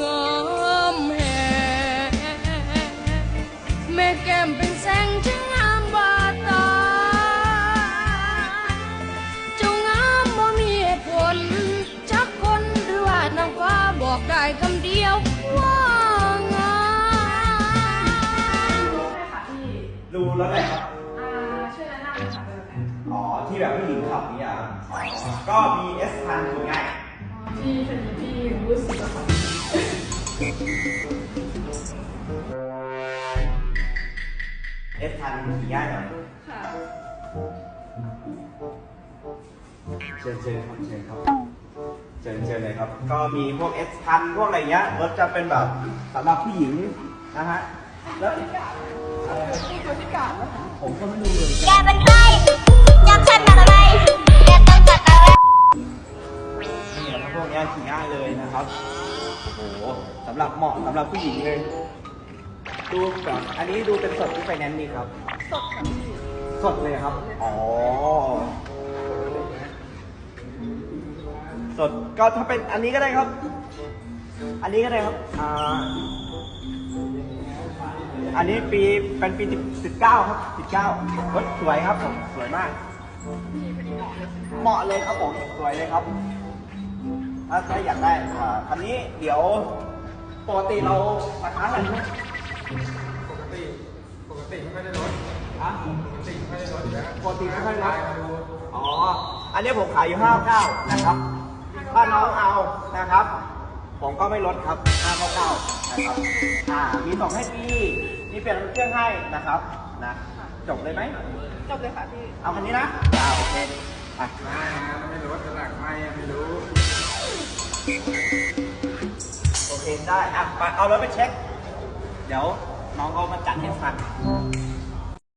งามแห่แม่แก้มเป็นแสงที่งามบาตาเจ้างามบ่มีเหตุผลจักคนหรือว่านางฟ้าบอกได้คำเดียวว่างามดูแล้วแหละครับ อ่าช่วยแนะนำเลยค่ะเป็นแบบไหนอ๋อ ที่แบบผู้หญิงขับเนี่ยครับอ๋อก็มี S พันขี่ง่าย S พันขี่ง่ายหน่อยค่ะ เชิญเชิญครับเชิญครับเชิญเชิญเลยครับ ก็มีพวก S พันพวกอะไรเงี้ยรถจะเป็นแบบสำหรับผู้หญิงนะฮะ แล้วที่ตัวที่กาดนะคะผมก็ไม่รู้เลยแกเป็นใครจำฉันมาอะไรแกต้องจัดอะไรนี่แล้วพวกเนี้ยขี่ง่ายเลยนะครับ โอ้โหสำหรับเหมาะสำหรับผู้หญิงเลย ดูแบบอันนี้ดูเป็นสดที่ไฟแนนซ์นี่ครับ สดค่ะพี่สดเลยครับ อ๋อ สดก็ถ้าเป็นอันนี้ก็ได้ครับ อันนี้ก็ได้ครับ อ่า อันนี้ปีเป็นปีสิบเก้าครับสิบเก้ารถสวยครับผมสวยมากพี่พอดีเหมาะเลยใช่ไหมคะเหมาะเลยครับผมสวยเลยครับ ถ้าถ้าอยากได้อ่าคันนี้เดี๋ยวปกติเราราคาเท่าไหร่นะปกติ ปกติไม่ได้ลดอะปกติไม่ได้ลดอยู่แล้วปกติไม่ค่อยลด มาดูอ๋อ อันนี้ผมขายอยู่ห้าเก้านะครับ ถ้าน้องเอานะครับ ผมก็ไม่ลดครับห้าเก้าเก้านะครับ อ่า มีส่งให้ฟรีมีเปลี่ยนเครื่องให้นะครับ นะ จบเลยไหม จบเลยค่ะพี่ เอาคันนี้นะอ่าโอเค ไปไม่น สลักไหมไม่รู้ โอเคได้ อะไปเอารถไปเช็ค เดี๋ยวน้องเขามาจัดให้ฟัน